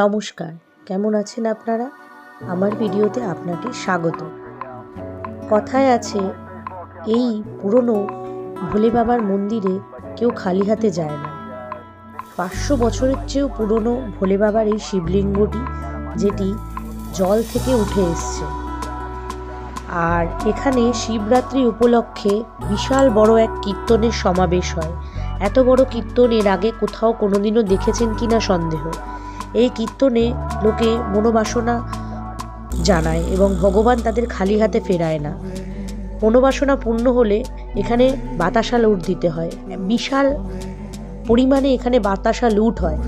নমস্কার, কেমন আছেন আপনারা? আমার ভিডিওতে আপনাকে স্বাগত। কথায় আছে, এই পুরনো ভোলে বাবার মন্দিরে কেউ খালি হাতে যায় না। পাঁচশো বছরের চেয়েও পুরনো ভোলে বাবার এই শিবলিঙ্গটি, যেটি জল থেকে উঠে এসছে। আর এখানে শিবরাত্রি উপলক্ষে বিশাল বড় এক কীর্তনের সমাবেশ হয়। এত বড় কীর্তন এর আগে কোথাও কোনোদিনও দেখেছেন কিনা সন্দেহ। এই কীর্তনে লোকে মনোবাসনা জানায় এবং ভগবান তাদের খালি হাতে ফেরায় না। মনোবাসনা পূর্ণ হলে এখানে বাতাসা লুট দিতে হয়। বিশাল পরিমাণে এখানে বাতাসা লুট হয়।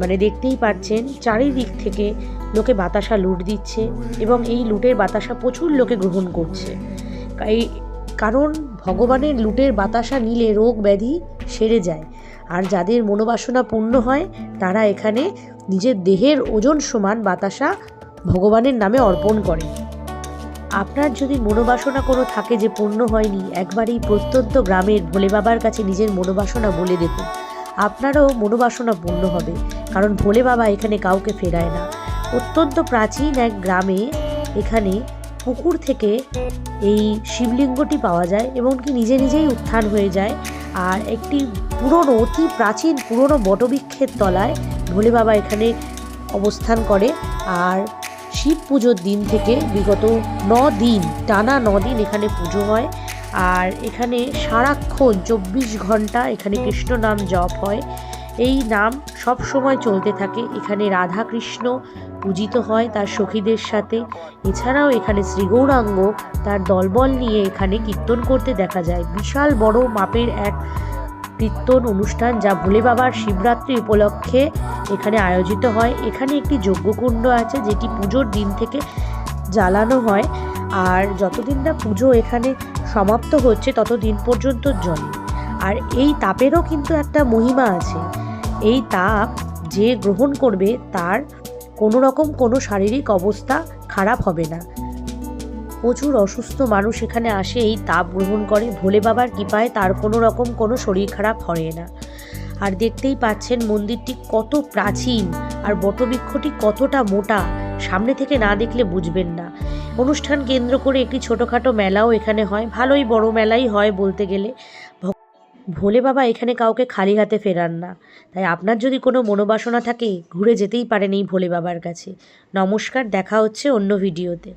মানে দেখতেই পাচ্ছেন, চারিদিক থেকে লোকে বাতাসা লুট দিচ্ছে এবং এই লুটের বাতাসা প্রচুর লোকে গ্রহণ করছে। এই কারণ ভগবানের লুটের বাতাসা নিলে রোগ ব্যাধি সেরে যায়। আর যাদের মনোবাসনা পূর্ণ হয়, তারা এখানে নিজের দেহের ওজন সমান বাতাসা ভগবানের নামে অর্পণ করে। আপনার যদি মনোবাসনা কোনো থাকে যে পূর্ণ হয়নি একবার এই প্রত্যন্ত গ্রামের ভোলে বাবার কাছে নিজের মনোবাসনা বলে দেখুন। আপনারও মনোবাসনা পূর্ণ হবে, কারণ ভোলে বাবা এখানে কাউকে ফেরায় না। অত্যন্ত প্রাচীন এক গ্রামে এখানে পুকুর থেকে এই শিবলিঙ্গটি পাওয়া যায় এবং কি নিজে নিজেই উত্থান হয়ে যায়। আর একটি পুরনো, অতি প্রাচীন পুরনো বটবৃক্ষের তলায় ভোলে বাবা এখানে অবস্থান করে। আর শিব পুজোর দিন থেকে বিগত ন দিন টানা ন দিন এখানে পুজো হয়। আর এখানে সারাক্ষণ চব্বিশ ঘণ্টা এখানে কৃষ্ণ নাম জপ হয়। এই নাম সব সময় চলতে থাকে। এখানে রাধা কৃষ্ণ পূজিত হয় তার সখীদের সাথে। এছাড়াও এখানে শ্রী গৌরাঙ্গ তার দলবল নিয়ে এখানে কীর্তন করতে দেখা যায়। বিশাল বড় মাপের এক কীর্তন অনুষ্ঠান যা ভোলে বাবার শিবরাত্রি উপলক্ষে এখানে আয়োজিত হয়। এখানে একটি যজ্ঞকুণ্ড আছে যেটি পুজোর দিন থেকে জ্বালানো হয় আর যতদিন না পুজো এখানে সমাপ্ত হচ্ছে ততদিন পর্যন্ত জলে আর এই তাপেরও কিন্তু একটা মহিমা আছে। এই তাপ যে গ্রহণ করবে তার কোনো রকম কোনো শারীরিক অবস্থা খারাপ হবে না। প্রচুর অসুস্থ মানুষ এখানে আসে এই তাপ গ্রহণ করে। ভোলে বাবার কৃপায় তার কোনো রকম কোনো শরীর খারাপ হয় না। আর দেখতেই পাচ্ছেন মন্দিরটি কত প্রাচীন আর বটবৃক্ষটি কতটা মোটা। সামনে থেকে না দেখলে বুঝবেন না। অনুষ্ঠান কেন্দ্র করে একটি ছোটোখাটো মেলাও এখানে হয়। ভালোই বড় মেলাই হয় বলতে গেলে। ভোলে বাবা এখানে কাউকে খালি হাতে ফেরান না। তাই আপনার যদি কোনো মনোবাসনা থাকে, ঘুরে যেতেই পারেন এই ভোলে বাবার কাছে। নমস্কার, দেখা হচ্ছে অন্য ভিডিওতে।